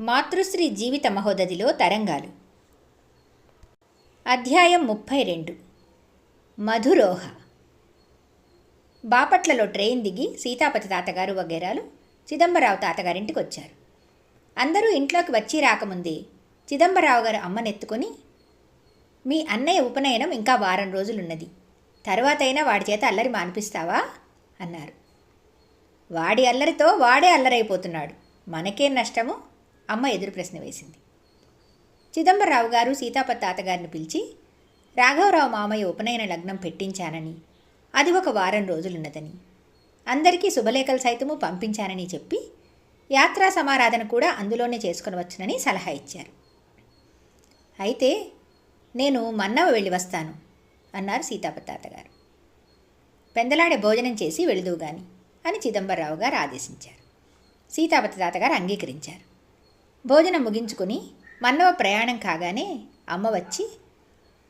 మాతృశ్రీ జీవిత మహోదధిలో తరంగాలు. అధ్యాయం ముప్పై రెండు మధురోహ. బాపట్లలో ట్రైన్ దిగి సీతాపతి తాతగారు వగేరాలు చిదంబరావు తాతగారింటికి వచ్చారు అందరూ ఇంట్లోకి వచ్చి రాకముందే చిదంబరావు గారు అమ్మనెత్తుకొని మీ అన్నయ్య ఉపనయనం ఇంకా వారం రోజులున్నది. తర్వాతైనా వాడి చేత అల్లరి మానిపిస్తావా? అన్నారు. వాడి అల్లరితో వాడే అల్లరైపోతున్నాడు. మనకేం నష్టము? అమ్మ ఎదురు ప్రశ్న వేసింది. చిదంబరరావు గారు సీతాపతి తాతగారిని పిలిచి రాఘవరావు మామయ్య ఉపనయన లగ్నం పెట్టించానని అది ఒక వారం రోజులున్నదని అందరికీ శుభలేఖలు సైతము పంపించానని చెప్పి యాత్రా సమారాధన కూడా అందులోనే చేసుకునవచ్చునని సలహా ఇచ్చారు. అయితే నేను మన్నవ వెళ్ళి వస్తాను అన్నారు సీతాపతి తాతగారు. పెందలాడే భోజనం చేసి వెళుదువు గాని అని చిదంబరరావు గారు ఆదేశించారు. సీతాపతి తాతగారు అంగీకరించారు. భోజనం ముగించుకుని మన్నవ ప్రయాణం కాగానే అమ్మ వచ్చి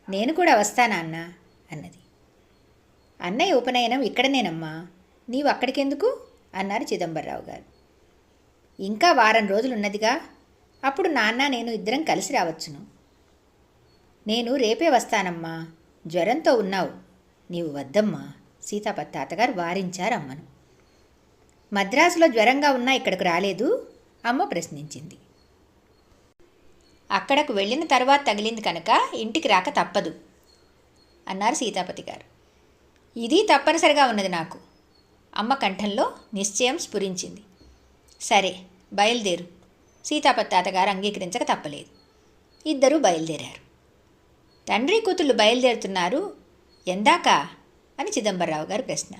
నేను కూడా వస్తానా అన్న అన్నది. అన్నయ్య ఉపనయనం ఇక్కడనేనమ్మా నీవు అక్కడికెందుకు? అన్నారు చిదంబరరావు గారు. ఇంకా వారం రోజులున్నదిగా అప్పుడు నాన్న నేను ఇద్దరం కలిసి రావచ్చును. నేను రేపే వస్తానమ్మా జ్వరంతో ఉన్నావు నీవు వద్దమ్మా సీతాపతి తాతగారు వారించారు అమ్మను మద్రాసులో జ్వరంగా ఉన్నా ఇక్కడికి రాలేదు? అమ్మ ప్రశ్నించింది. అక్కడకు వెళ్ళిన తర్వాత తగిలింది కనుక ఇంటికి రాక తప్పదు అన్నారు సీతాపతి గారు. ఇది తప్పనిసరిగా ఉన్నది నాకు అమ్మ కంఠంలో నిశ్చయం స్ఫురించింది. సరే బయలుదేరు సీతాపతి తాతగారు అంగీకరించక తప్పలేదు. ఇద్దరూ బయలుదేరారు. తండ్రి కూతుళ్ళు బయలుదేరుతున్నారు ఎందాక? అని చిదంబరరావు గారి ప్రశ్న.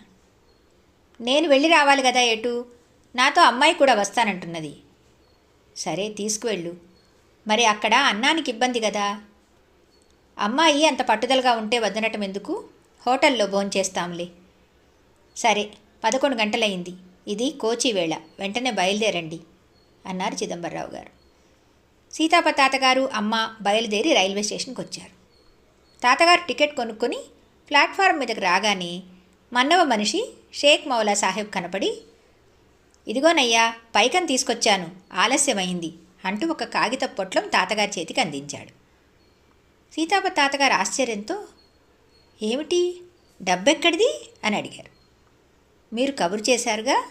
నేను వెళ్ళి రావాలి కదా ఎటు నాతో అమ్మాయి కూడా వస్తానంటున్నది. సరే తీసుకువెళ్ళు మరి అక్కడ అన్నానికి ఇబ్బంది కదా అమ్మాయి అంత పట్టుదలగా ఉంటే వద్దనటం ఎందుకు? హోటల్లో భోంచేస్తాంలే సరే పదకొండు గంటలయింది. ఇది కోచి వేళ. వెంటనే బయలుదేరండి అన్నారు చిదంబరరావు గారు. సీతాప తాతగారు అమ్మ బయలుదేరి రైల్వే స్టేషన్కి వచ్చారు తాతగారు టికెట్ కొనుక్కొని ప్లాట్ఫారం మీదకి రాగానే మన్నవ మనిషి షేక్ మౌలా సాహెబ్ కనపడి ఇదిగోనయ్యా పైకం తీసుకొచ్చాను ఆలస్యమైంది. అంటూ ఒక కాగిత పొట్లం తాతగారి చేతికి అందించాడు. సీతాప తాతగారు ఆశ్చర్యంతో ఏమిటి? డబ్బెక్కడిది? అని అడిగారు. మీరు కబురు చేశారుగా?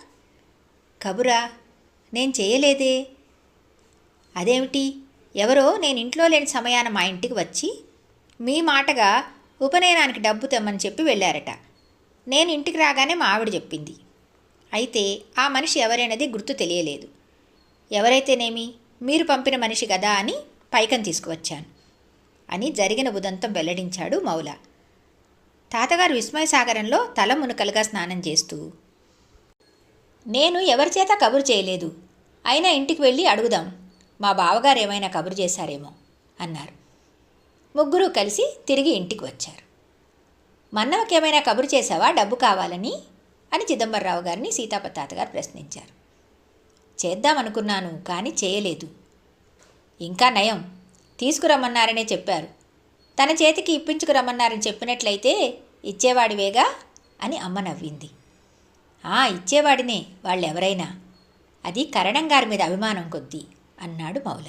కబురా? నేను చేయలేదే. అదేమిటి? ఎవరో నేను ఇంట్లో లేని సమయాన మా ఇంటికి వచ్చి మీ మాటగా ఉపనయనానికి డబ్బు తెమ్మని చెప్పి వెళ్ళారట. నేను ఇంటికి రాగానే మా ఆవిడ చెప్పింది. అయితే ఆ మనిషి ఎవరైనది గుర్తు తెలియలేదు. ఎవరైతేనేమి? మీరు పంపిన మనిషి కదా అని పైకం తీసుకువచ్చాను. అని జరిగిన ఉదంతం వెల్లడించాడు మౌల. తాతగారు విస్మయ సాగరంలో తల మునకలుగా స్నానం చేస్తూ నేను ఎవరి చేత కబురు చేయలేదు. అయినా ఇంటికి వెళ్ళి అడుగుదాం. మా బావగారు ఏమైనా కబురు చేశారేమో అన్నారు. ముగ్గురు కలిసి తిరిగి ఇంటికి వచ్చారు. మన్నవకేమైనా కబురు చేశావా? డబ్బు కావాలని? అని చిదంబరరావు గారిని సీతాపతి తాతగారు ప్రశ్నించారు. చేద్దామనుకున్నాను కానీ చేయలేదు. ఇంకా నయం. తీసుకురమ్మన్నారనే చెప్పారు. తన చేతికి ఇప్పించుకురమ్మన్నారని చెప్పినట్లయితే ఇచ్చేవాడివేగా అని అమ్మ నవ్వింది. ఆ ఇచ్చేవాడినే వాళ్ళెవరైనా. అది కరణం గారి మీద అభిమానం కొద్దీ అన్నాడు మౌల.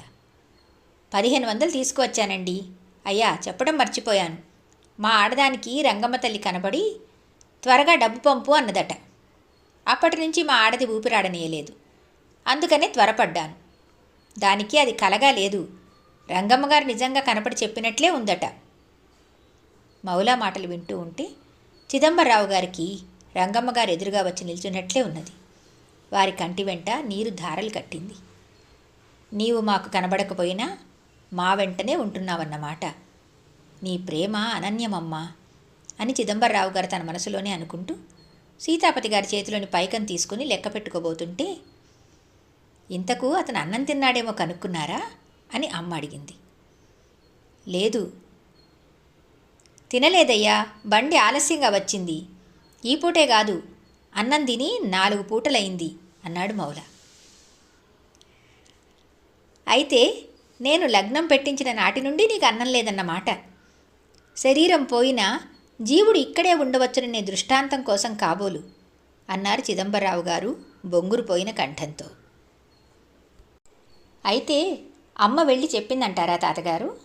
పదిహేను వందలు తీసుకువచ్చానండి. అయ్యా చెప్పడం మర్చిపోయాను. మా ఆడదానికి రంగమ్మ తల్లి కనబడి త్వరగా డబ్బు పంపు అన్నదట. అప్పటి నుంచి మా ఆడది ఊపిరాడనీయలేదు. అందుకనే త్వరపడ్డాను. దానికి అది కలగా లేదు. రంగమ్మ గారు నిజంగా కనపడి చెప్పినట్లే ఉందట. మౌలా మాటలు వింటూ ఉంటే చిదంబరరావు గారికి రంగమ్మ గారు ఎదురుగా వచ్చి నిల్చున్నట్లే ఉన్నది. వారి కంటి వెంట నీరు ధారలు కట్టింది. నీవు మాకు కనబడకపోయినా మా వెంటనే ఉంటున్నావన్నమాట. నీ ప్రేమ అనన్యమమ్మా అని చిదంబరరావు గారు తన మనసులోనే అనుకుంటూ సీతాపతి గారి చేతిలోని పైకం తీసుకుని లెక్క పెట్టుకోబోతుంటే ఇంతకు అతను అన్నం తిన్నాడేమో కనుక్కున్నారా? అని అమ్మ అడిగింది. లేదు. తినలేదయ్యా బండి ఆలస్యంగా వచ్చింది. ఈ పూటే కాదు అన్నం తిని నాలుగు పూటలైంది అన్నాడు మౌల. అయితే నేను లగ్నం పెట్టించిన నాటి నుండి నీకు అన్నం లేదన్నమాట. శరీరం పోయినా జీవుడు ఇక్కడే ఉండవచ్చుననే దృష్టాంతం కోసం కాబోలు అన్నారు చిదంబరరావు గారు బొంగురు పోయిన కంఠంతో. అయితే అమ్మ వెళ్ళి చెప్పిందంటారా తాతగారు?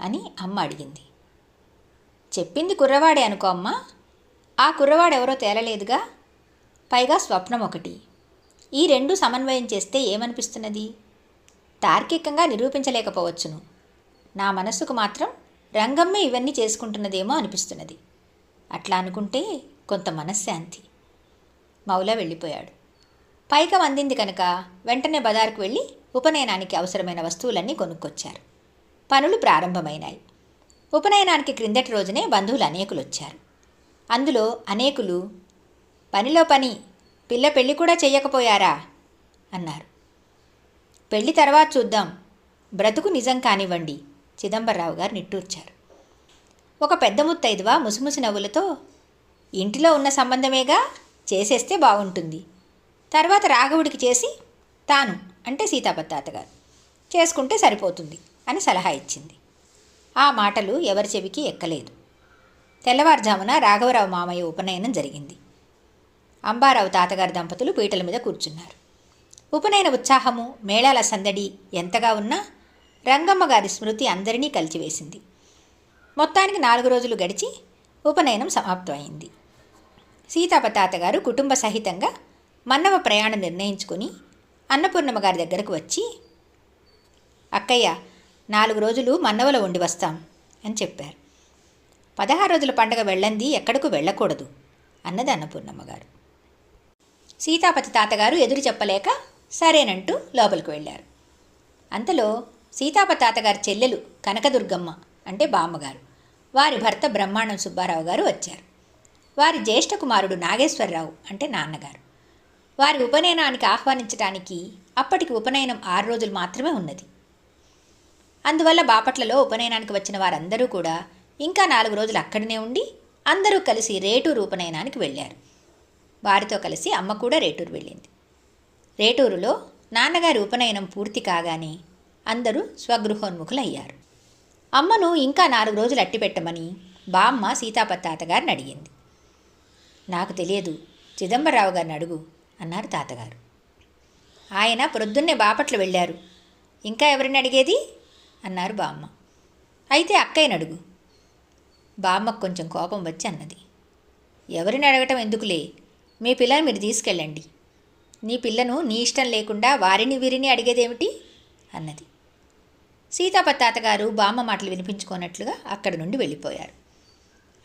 అని అమ్మ అడిగింది. చెప్పింది కుర్రవాడే అనుకో అమ్మ. ఆ కుర్రవాడెవరో తేలలేదుగా. పైగా స్వప్నం ఒకటి. ఈ రెండు సమన్వయం చేస్తే ఏమనిపిస్తున్నది? తార్కికంగా నిరూపించలేకపోవచ్చును. నా మనస్సుకు మాత్రం రంగమ్మే ఇవన్నీ చేసుకుంటున్నదేమో అనిపిస్తున్నది. అట్లా అనుకుంటే కొంత మనశ్శాంతి. మౌలా వెళ్ళిపోయాడు. పైకం అందింది కనుక వెంటనే బజారుకు వెళ్ళి ఉపనయనానికి అవసరమైన వస్తువులన్నీ కొనుక్కొచ్చారు. పనులు ప్రారంభమైనాయి. ఉపనయనానికి క్రిందటి రోజునే బంధువులు అనేకులు వచ్చారు అందులో అనేకులు పనిలో పని పిల్ల పెళ్ళి కూడా చెయ్యకపోయారా? అన్నారు. పెళ్ళి తర్వాత చూద్దాం. బ్రతుకు నిజం కానివ్వండి చిదంబరరావు గారు నిట్టూర్చారు. ఒక పెద్ద ముత్తైదువ ముసిముసి నవ్వులతో ఇంటిలో ఉన్న సంబంధమేగా? చేసేస్తే బాగుంటుంది తర్వాత రాఘవుడికి చేసి తాను అంటే సీతాపతి గారు చేసుకుంటే సరిపోతుంది అని సలహా ఇచ్చింది. ఆ మాటలు ఎవరి చెవికి ఎక్కలేదు. తెల్లవారుజామున రాఘవరావు మామయ్య ఉపనయనం జరిగింది. అంబారావు తాతగారి దంపతులు పీటల మీద కూర్చున్నారు. ఉపనయన ఉత్సాహము మేళాల సందడి ఎంతగా ఉన్నా రంగమ్మ గారి స్మృతి అందరినీ కలిచివేసింది. మొత్తానికి నాలుగు రోజులు గడిచి ఉపనయనం సమాప్తమైంది. సీతాప తాతగారు కుటుంబ సహితంగా మన్నవ ప్రయాణం నిర్ణయించుకుని అన్నపూర్ణమ్మ గారి దగ్గరకు వచ్చి అక్కయ్య నాలుగు రోజులు మన్నవలో ఉండి వస్తాం అని చెప్పారు. పదహారు రోజుల పండగ వెళ్ళంది ఎక్కడకు వెళ్ళకూడదు అన్నది అన్నపూర్ణమ్మ గారు. సీతాపతి తాతగారు ఎదురు చెప్పలేక సరేనంటూ లోపలికి వెళ్ళారు. అంతలో సీతాపతి తాతగారి చెల్లెలు కనకదుర్గమ్మ అంటే బామ్మగారు వారి భర్త బ్రహ్మాండం సుబ్బారావు గారు వచ్చారు. వారి జ్యేష్ఠ కుమారుడు నాగేశ్వరరావు అంటే నాన్నగారు. వారి ఉపనయనానికి ఆహ్వానించడానికి అప్పటికి ఉపనయనం ఆరు రోజులు మాత్రమే ఉన్నది. అందువల్ల బాపట్లలో ఉపనయనానికి వచ్చిన వారందరూ కూడా ఇంకా నాలుగు రోజులు అక్కడనే ఉండి అందరూ కలిసి రేటూరు ఉపనయనానికి వెళ్ళారు. వారితో కలిసి అమ్మ కూడా రేటూరు వెళ్ళింది. రేటూరులో నాన్నగారి ఉపనయనం పూర్తి కాగానే అందరూ స్వగృహోన్ముఖులయ్యారు. అమ్మను ఇంకా నాలుగు రోజులు అట్టిపెట్టమని బామ్మ సీతాపతి తాతగారిని అడిగింది. నాకు తెలియదు చిదంబరరావు గారిని అడుగు అన్నారు తాతగారు. ఆయన ప్రొద్దున్నే బాపట్ల వెళ్ళారు. ఇంకా ఎవరిని అడిగేది? అన్నారు బామ్మ. అయితే అక్కయ్యని అడుగు. బామ్మకు కొంచెం కోపం వచ్చి అన్నది. ఎవరిని అడగటం ఎందుకులే? మీ పిల్లని మీరు తీసుకెళ్ళండి. నీ పిల్లను నీ ఇష్టం లేకుండా వారిని వీరిని అడిగేదేమిటి? అన్నది. సీతాప తాతగారు బామ్మ మాటలు వినిపించుకోనట్లుగా అక్కడి నుండి వెళ్ళిపోయారు.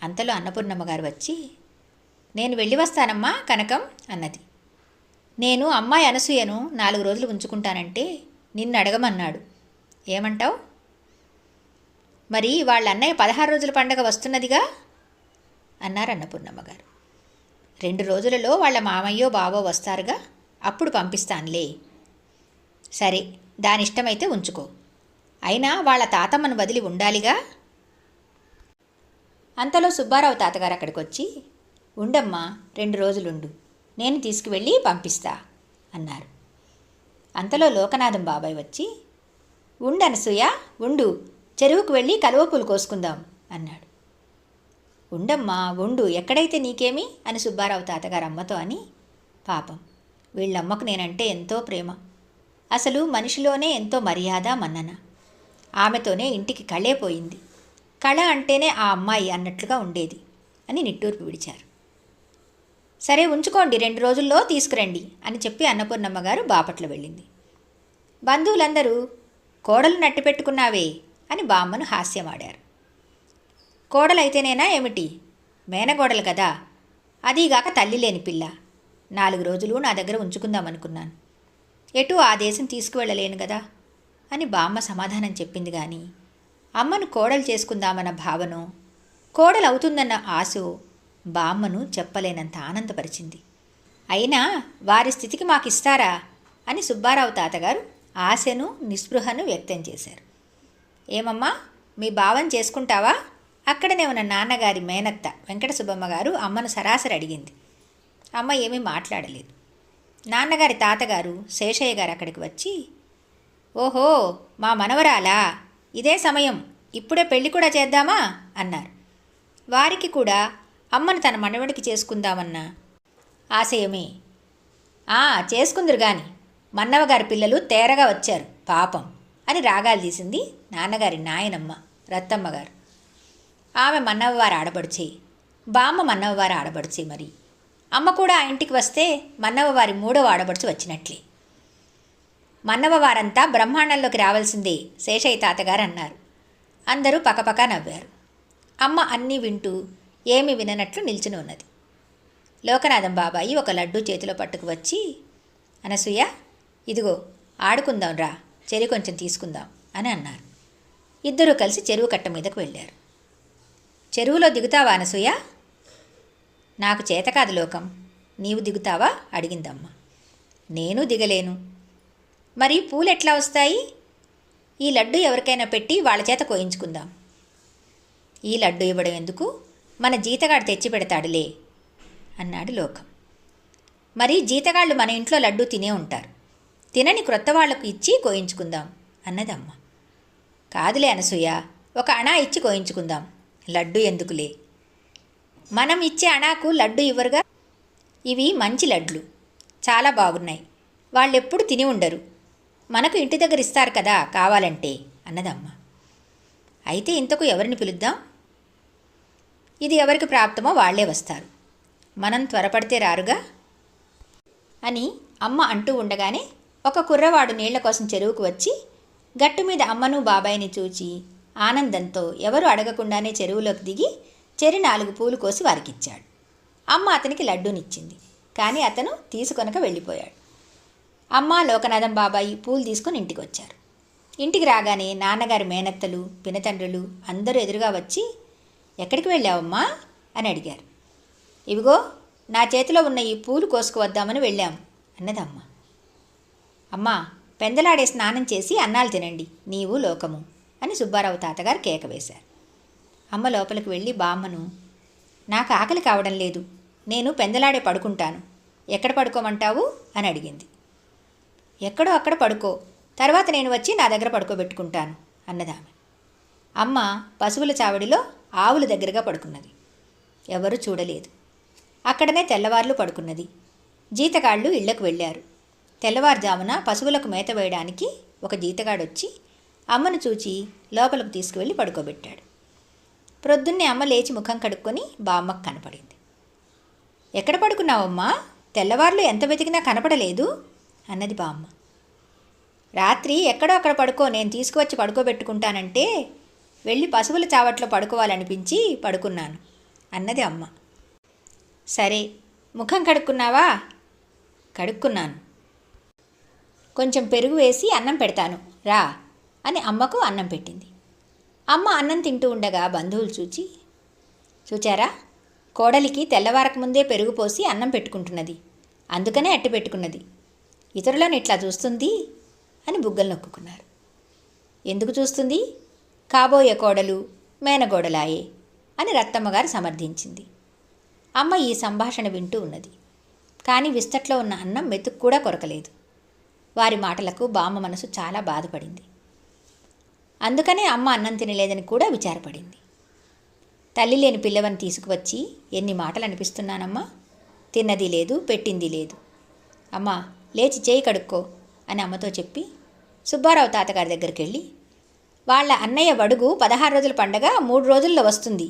అంతలో అన్నపూర్ణమ్మ గారు వచ్చి నేను వెళ్ళి వస్తానమ్మా కనకం అన్నది. నేను అమ్మాయి అనసూయను నాలుగు రోజులు ఉంచుకుంటానంటే నిన్ను అడగమన్నాడు. ఏమంటావు? మరి వాళ్ళ అన్నయ్య పదహారు రోజుల పండగ వస్తున్నదిగా? అన్నారు అన్నపూర్ణమ్మ గారు. రెండు రోజులలో వాళ్ళ మామయ్యో బావో వస్తారుగా? అప్పుడు పంపిస్తానులే. సరే దాని ఇష్టమైతే ఉంచుకో. అయినా వాళ్ళ తాతమ్మను వదిలి ఉండాలిగా? అంతలో సుబ్బారావు తాతగారు అక్కడికి వచ్చి ఉండమ్మా రెండు రోజులుండు. నేను తీసుకువెళ్ళి పంపిస్తా అన్నారు. అంతలో లోకనాథం బాబాయ్ వచ్చి ఉండనసూయ ఉండు. చెరువుకు వెళ్ళి కలువ పూలు కోసుకుందాం అన్నాడు. ఉండమ్మా ఉండు. ఎక్కడైతే నీకేమి? అని సుబ్బారావు తాతగారు అమ్మతో అని పాపం. వీళ్ళమ్మకు నేనంటే ఎంతో ప్రేమ. అసలు మనిషిలోనే ఎంతో మర్యాద మన్నన. ఆమెతోనే ఇంటికి కళే పోయింది. కళ అంటేనే ఆ అమ్మాయి అన్నట్లుగా ఉండేది అని నిట్టూర్పు విడిచారు. సరే ఉంచుకోండి రెండు రోజుల్లో తీసుకురండి అని చెప్పి అన్నపూర్ణమ్మ గారు బాపట్ల వెళ్ళింది. బంధువులందరూ కోడలు నట్టి పెట్టుకున్నావే అని బామ్మను హాస్యమాడారు. కోడలైతేనేనా ఏమిటి? మేనగోడలు కదా. అదీగాక తల్లి లేని పిల్ల. నాలుగు రోజులు నా దగ్గర ఉంచుకుందామనుకున్నాను. ఎటు ఆ దేశం తీసుకువెళ్ళలేను కదా అని బామ్మ సమాధానం చెప్పింది కానీ అమ్మను కోడలు చేసుకుందామన్న భావనో కోడలు అవుతుందన్న ఆశో బామ్మను చెప్పలేనంత ఆనందపరిచింది. అయినా వారి స్థితికి మాకిస్తారా? అని సుబ్బారావు తాతగారు ఆశను నిస్పృహను వ్యక్తం చేశారు. ఏమమ్మా మీ భావం చేసుకుంటావా? అక్కడనే ఉన్న నాన్నగారి మేనత్త వెంకట సుబ్బమ్మ గారు అమ్మను సరాసరి అడిగింది. అమ్మ ఏమీ మాట్లాడలేదు. నాన్నగారి తాతగారు శేషయ్య గారు అక్కడికి వచ్చి ఓహో మా మనవరాలా? ఇదే సమయం. ఇప్పుడే పెళ్ళి కూడా చేద్దామా? అన్నారు. వారికి కూడా అమ్మను తన మనవడికి చేసుకుందామన్న. ఆశయమే. ఆ చేసుకుందరు గాని. మన్నవగారి పిల్లలు తేరగా వచ్చారు. పాపం అని రాగాలు తీసింది నాన్నగారి నాయనమ్మ రత్తమ్మ గారు ఆమె మన్నవ్వవారు ఆడబడిచే బామ్మ మన్నవ్వవారు ఆడబడిచే మరి. అమ్మ కూడా ఆ ఇంటికి వస్తే మన్నవ్వవారి మూడవ ఆడబడుచు వచ్చినట్లే. మన్నవ వారంతా బ్రహ్మాండంలోకి రావాల్సిందే శేషయ్య తాతగారు అన్నారు. అందరూ పకపక నవ్వారు. అమ్మ అన్నీ వింటూ ఏమి విననట్లు నిల్చుని ఉన్నది. లోకనాథం బాబాయి ఒక లడ్డు చేతిలో పట్టుకు వచ్చి అనసూయ ఇదిగో ఆడుకుందాం రా చెరి కొంచెం తీసుకుందాం అని అన్నారు. ఇద్దరూ కలిసి చెరువు కట్ట మీదకు వెళ్ళారు. చెరువులో దిగుతావా అనసూయ? నాకు చేత కాదు లోకం. నీవు దిగుతావా? అడిగిందమ్మ. నేను దిగలేను. మరి పూలు ఎట్లా వస్తాయి? ఈ లడ్డు ఎవరికైనా పెట్టి వాళ్ళ చేత కోయించుకుందాం. ఈ లడ్డు ఇవ్వడం ఎందుకు? మన జీతగాడు తెచ్చి పెడతాడులే అన్నాడు లోకం. మరి జీతగాళ్ళు మన ఇంట్లో లడ్డు తినే ఉంటారు. తినని క్రొత్త వాళ్ళకు ఇచ్చి కోయించుకుందాం అన్నదమ్మ. కాదులే అనసూయ ఒక అణా ఇచ్చి కోయించుకుందాం. లడ్డు ఎందుకులే? మనం ఇచ్చే అణాకు లడ్డు ఇవ్వరుగా? ఇవి మంచి లడ్లు. చాలా బాగున్నాయి. వాళ్ళెప్పుడు తిని ఉండరు. మనకు ఇంటి దగ్గర ఇస్తారు కదా కావాలంటే అన్నదమ్మ. అయితే ఇంతకు ఎవరిని పిలుద్దాం? ఇది ఎవరికి ప్రాప్తమో వాళ్ళే వస్తారు. మనం త్వరపడితే రారుగా? అని అమ్మ అంటూ ఉండగానే ఒక కుర్రవాడు నీళ్ళ కోసం చెరువుకు వచ్చి గట్టు మీద అమ్మను బాబాయిని చూచి ఆనందంతో ఎవరు అడగకుండానే చెరువులోకి దిగి చెరి నాలుగు పూలు కోసి వారికిచ్చాడు. అమ్మ అతనికి లడ్డూనిచ్చింది. కానీ అతను తీసుకొనక వెళ్ళిపోయాడు. అమ్మ లోకనాథం బాబాయి పూలు తీసుకొని ఇంటికి వచ్చారు ఇంటికి రాగానే నాన్నగారి మేనత్తలు పినతండ్రులు అందరూ ఎదురుగా వచ్చి ఎక్కడికి వెళ్ళావమ్మా? అని అడిగారు. ఇవిగో నా చేతిలో ఉన్న ఈ పూలు కోసుకువద్దామని వెళ్ళాం అన్నదమ్మ. అమ్మా పెందలాడే స్నానం చేసి అన్నాలు తినండి నీవు లోకము అని సుబ్బారావు తాతగారు కేక వేశారు. అమ్మ లోపలికి వెళ్ళి బామ్మను నాకు ఆకలి కావడం లేదు నేను పెందలాడే పడుకుంటాను ఎక్కడ పడుకోమంటావు? అని అడిగింది. ఎక్కడో అక్కడ పడుకో తర్వాత నేను వచ్చి నా దగ్గర పడుకోబెట్టుకుంటాను అన్నదామె. అమ్మ పశువుల చావడిలో ఆవుల దగ్గరగా పడుకున్నది. ఎవరు చూడలేదు. అక్కడనే తెల్లవార్లు పడుకున్నది. జీతగాళ్ళు ఇళ్ళకు వెళ్ళారు. తెల్లవారుజామున పశువులకు మేత వేయడానికి ఒక జీతగాడొచ్చి అమ్మను చూచి లోపలకు తీసుకువెళ్ళి పడుకోబెట్టాడు. ప్రొద్దున్నే అమ్మ లేచి ముఖం కడుక్కొని బామ్మకు కనపడింది. ఎక్కడ పడుకున్నావమ్మా? తెల్లవార్లు ఎంత వెతికినా కనపడలేదు? అన్నది బామ్మ రాత్రి ఎక్కడో అక్కడ పడుకో నేను తీసుకువచ్చి పడుకోబెట్టుకుంటానంటే వెళ్ళి పశువుల చావట్లో పడుకోవాలనిపించి పడుకున్నాను. అన్నది అమ్మ. సరే ముఖం కడుక్కున్నావా? కడుక్కున్నాను. కొంచెం పెరుగు వేసి అన్నం పెడతాను. రా అని అమ్మకు అన్నం పెట్టింది. అమ్మ అన్నం తింటూ ఉండగా బంధువులు చూచి చూచారా? కోడలికి తెల్లవారక ముందే పెరుగు పోసి అన్నం పెట్టుకుంటున్నది. అందుకనే అట్టు పెట్టుకున్నది. ఇతరులను ఇట్లా చూస్తుంది అని బుగ్గలు నొక్కున్నారు ఎందుకు చూస్తుంది? కాబోయే కోడలు మేనగోడలాయే అని రత్తమ్మగారు సమర్థించింది. అమ్మ ఈ సంభాషణ వింటూ ఉన్నది. కానీ విస్తట్లో ఉన్న అన్నం మెతుకు కూడా కొరకలేదు. వారి మాటలకు బామ్మ మనసు చాలా బాధపడింది. అందుకనే అమ్మ అన్నం తినలేదని కూడా విచారపడింది. తల్లి లేని పిల్లవని తీసుకువచ్చి ఎన్ని మాటలు అనిపిస్తున్నానమ్మా తిన్నది లేదు పెట్టింది లేదు. అమ్మా లేచి చేయి కడుక్కో అని అమ్మతో చెప్పి సుబ్బారావు తాతగారి దగ్గరికి వెళ్ళి వాళ్ళ అన్నయ్య వడుగు పదహారు రోజుల పండగ మూడు రోజుల్లో వస్తుంది.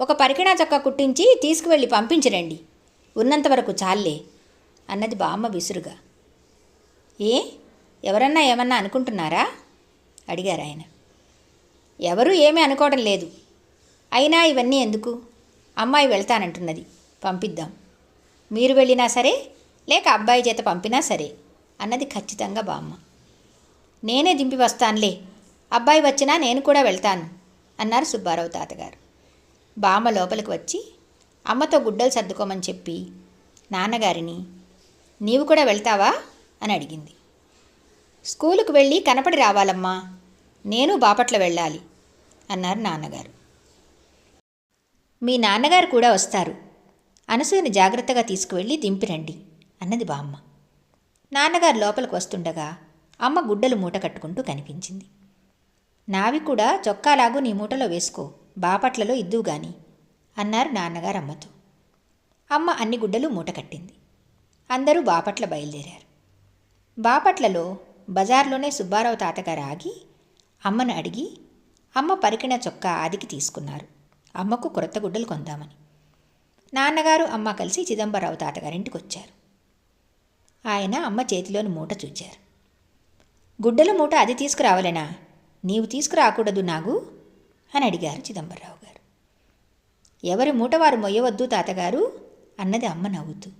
ఒక పరికిణా చొక్క కుట్టించి తీసుకువెళ్ళి పంపించరండి ఉన్నంతవరకు చాలే అన్నది బామ్మ విసురుగా. ఏ? ఎవరన్నా ఏమన్నా అనుకుంటున్నారా? అడిగారు ఆయన. ఎవరూ ఏమీ అనుకోవడం లేదు. అయినా ఇవన్నీ ఎందుకు? అమ్మాయి వెళ్తానంటున్నది. పంపిద్దాం. మీరు వెళ్ళినా సరే లేక అబ్బాయి చేత పంపినా సరే అన్నది ఖచ్చితంగా బామ్మ. నేనే దింపి వస్తానులే. అబ్బాయి వచ్చినా నేను కూడా వెళ్తాను అన్నారు సుబ్బారావు తాతగారు. బామ్మ లోపలికి వచ్చి అమ్మతో గుడ్డలు సర్దుకోమని చెప్పి నాన్నగారిని నీవు కూడా వెళ్తావా? అని అడిగింది. స్కూలుకు వెళ్ళి కనపడి రావాలమ్మా నేను బాపట్ల వెళ్ళాలి అన్నారు నాన్నగారు. మీ నాన్నగారు కూడా వస్తారు అనసూయని జాగ్రత్తగా తీసుకువెళ్ళి దింపిరండి అన్నది బామ్మ. నాన్నగారు లోపలికి వస్తుండగా అమ్మ గుడ్డలు మూట కట్టుకుంటూ కనిపించింది. నావి కూడా చొక్కాలాగు నీ మూటలో వేసుకో బాపట్లలో ఇద్దువు గాని అన్నారు నాన్నగారు అమ్మతో అమ్మ అన్ని గుడ్డలు మూట కట్టింది. అందరూ బాపట్ల బయలుదేరారు. బాపట్లలో బజార్లోనే సుబ్బారావు తాతగారు ఆగి అమ్మను అడిగి అమ్మ పరికిన చొక్కా ఆదికి తీసుకున్నారు. అమ్మకు కొత్త గుడ్డలు కొందామని. నాన్నగారు అమ్మ కలిసి చిదంబరావు తాతగారింటికి వచ్చారు ఆయన అమ్మ చేతిలోని మూట చూచారు. గుడ్డల మూట అది తీసుకురావాలేనా? నీవు తీసుకురాకూడదు నాగు అని అడిగారు చిదంబరరావు గారు. ఎవరి మూటవారు మొయ్యవద్దు తాతగారు అన్నది అమ్మ నవ్వుతూ.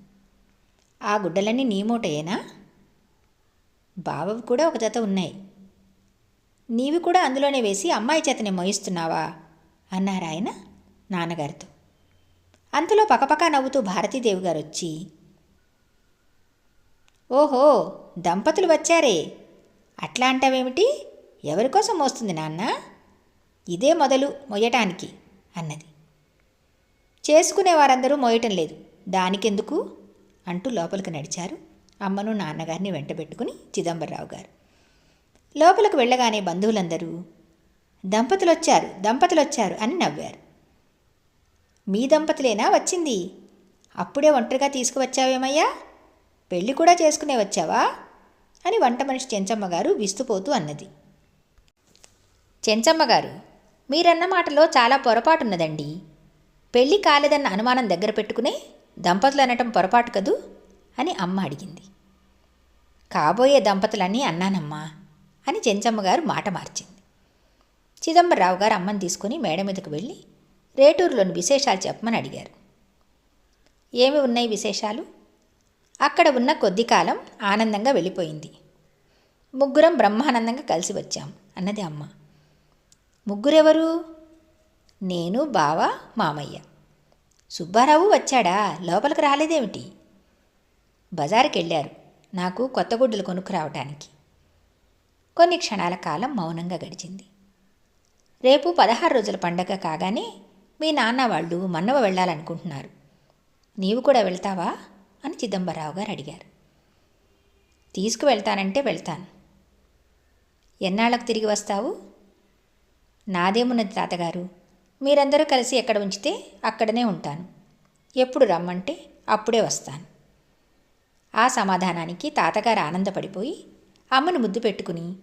ఆ గుడ్డలన్నీ నీ మూటయేనా? బావవి కూడా ఒక జత ఉన్నాయి. నీవి కూడా అందులోనే వేసి అమ్మాయి చేతనే మొయిస్తున్నావా అన్నారు ఆయన నాన్నగారితో. అంతలో పకపకా నవ్వుతూ భారతీదేవి గారు వచ్చి ఓహో దంపతులు వచ్చారే. అట్లా అంటావేమిటి? ఎవరి కోసం మోస్తుంది నాన్న? ఇదే మొదలు మొయ్యటానికి అన్నది. చేసుకునే వారందరూ మోయటం లేదు. దానికెందుకు? అంటూ లోపలికి నడిచారు అమ్మను నాన్నగారిని వెంటబెట్టుకుని చిదంబరరావు గారు. లోపలికి వెళ్ళగానే బంధువులందరూ దంపతులు వచ్చారు దంపతులు వచ్చారు అని నవ్వారు. మీ దంపతులేనా వచ్చింది? అప్పుడే ఒంటరిగా తీసుకువచ్చావేమయ్యా? పెళ్ళి కూడా చేసుకునే వచ్చావా? అని వంట మనిషి చెంచమ్మ గారు విస్తుపోతూ అన్నది. చెంచమ్మ గారు మీరన్న మాటలో చాలా పొరపాటున్నదండి. పెళ్ళి కాలేదన్న అనుమానం దగ్గర పెట్టుకునే దంపతులు అనటం పొరపాటు కదూ? అని అమ్మ అడిగింది. కాబోయే దంపతులని అన్నానమ్మా అని చెంచమ్మ గారు మాట మార్చింది. చిదంబరరావు గారు అమ్మని తీసుకుని మేడ మీదకు వెళ్ళి రేటూరులోని విశేషాలు చెప్పమని అడిగారు. ఏమి ఉన్నాయి విశేషాలు? అక్కడ ఉన్న కొద్ది కాలం ఆనందంగా వెళ్ళిపోయింది. ముగ్గురం బ్రహ్మానందంగా కలిసి వచ్చాం అన్నది అమ్మ. ముగ్గురెవరు? నేను బావ మామయ్య. సుబ్బారావు వచ్చాడా? లోపలికి రాలేదేమిటి? బజారుకి వెళ్ళారు నాకు కొత్త గుడ్డలు కొనుక్కురావటానికి కొన్ని క్షణాల కాలం మౌనంగా గడిచింది. రేపు పదహారు రోజుల పండగ కాగానే మీ నాన్న వాళ్ళు మన్నవ వెళ్ళాలనుకుంటున్నారు. నీవు కూడా వెళ్తావా? అని చిదంబరరావు గారు అడిగారు. తీసుకువెళ్తానంటే వెళ్తాను. ఎన్నాళ్ళకు తిరిగి వస్తావు? నాదేమున్నది తాతగారు? మీరందరూ కలిసి ఎక్కడ ఉంచితే అక్కడనే ఉంటాను. ఎప్పుడు రమ్మంటే అప్పుడే వస్తాను. ఆ సమాధానానికి తాతగారు ఆనందపడిపోయి అమ్మను ముద్దు పెట్టుకుని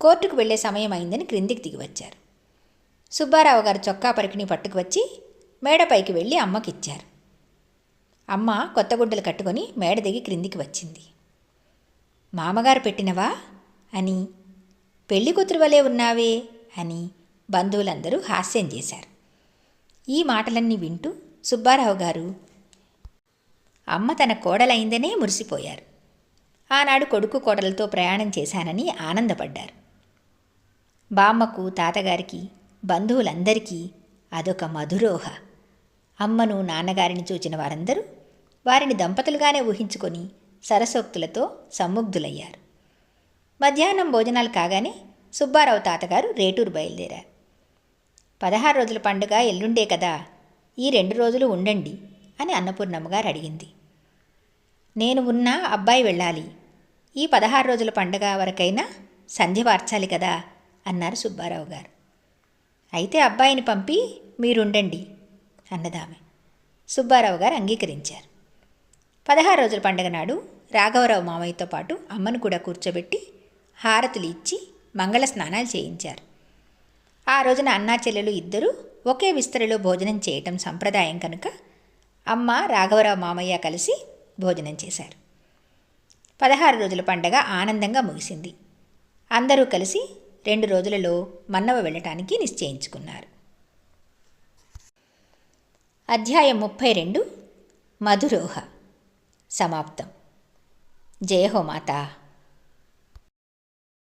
కోర్టుకు వెళ్ళే సమయం అయిందని క్రిందికి దిగి వచ్చారు సుబ్బారావు గారు చొక్కా పరికిని పట్టుకువచ్చి మేడపైకి వెళ్ళి అమ్మకిచ్చారు. అమ్మ కొత్త గుడ్డలు కట్టుకొని మేడ దిగి క్రిందికి వచ్చింది. మామగారు పెట్టినవా? అని. పెళ్ళి కూతురు ఉన్నావే? అని. బంధువులందరూ హాస్యం చేశారు. ఈ మాటలన్నీ వింటూ సుబ్బారావు గారు అమ్మ తన కోడలైందనే మురిసిపోయారు. ఆనాడు కొడుకు కోడలతో ప్రయాణం చేశానని ఆనందపడ్డారు. బామ్మకు తాతగారికి బంధువులందరికీ అదొక మధురోహ. అమ్మను నాన్నగారిని చూచిన వారందరూ వారిని దంపతులుగానే ఊహించుకొని సరసోక్తులతో సమ్ముగ్ధులయ్యారు మధ్యాహ్నం భోజనాలు కాగానే సుబ్బారావు తాతగారు రేటూరు బయలుదేరారు. పదహారు రోజుల పండుగ ఎల్లుండే కదా ఈ రెండు రోజులు ఉండండి అని అన్నపూర్ణమ్మగారు అడిగింది నేను ఉన్నా అబ్బాయి వెళ్ళాలి. ఈ పదహారు రోజుల పండగ వరకైనా సంధ్య వార్చాలి కదా అన్నారు సుబ్బారావు గారు అయితే అబ్బాయిని పంపి మీరుండండి అన్నదామె సుబ్బారావు గారు అంగీకరించారు. పదహారు రోజుల పండగ నాడు రాఘవరావు మామయ్యతో పాటు అమ్మను కూడా కూర్చోబెట్టి హారతులు ఇచ్చి మంగళ స్నానాలు చేయించారు. ఆ రోజున అన్నా చెల్లెలు ఇద్దరూ ఒకే విస్తరిలో భోజనం చేయటం సంప్రదాయం కనుక అమ్మ రాఘవరావు మామయ్య కలిసి భోజనం చేశారు. పదహారు రోజుల పండగ ఆనందంగా ముగిసింది. అందరూ కలిసి రెండు రోజులలో మన్నవ వెళ్ళటానికి నిశ్చయించుకున్నారు. అధ్యాయం ముప్పై రెండు మధురోహ. సమాప్తం. జయహో మాత.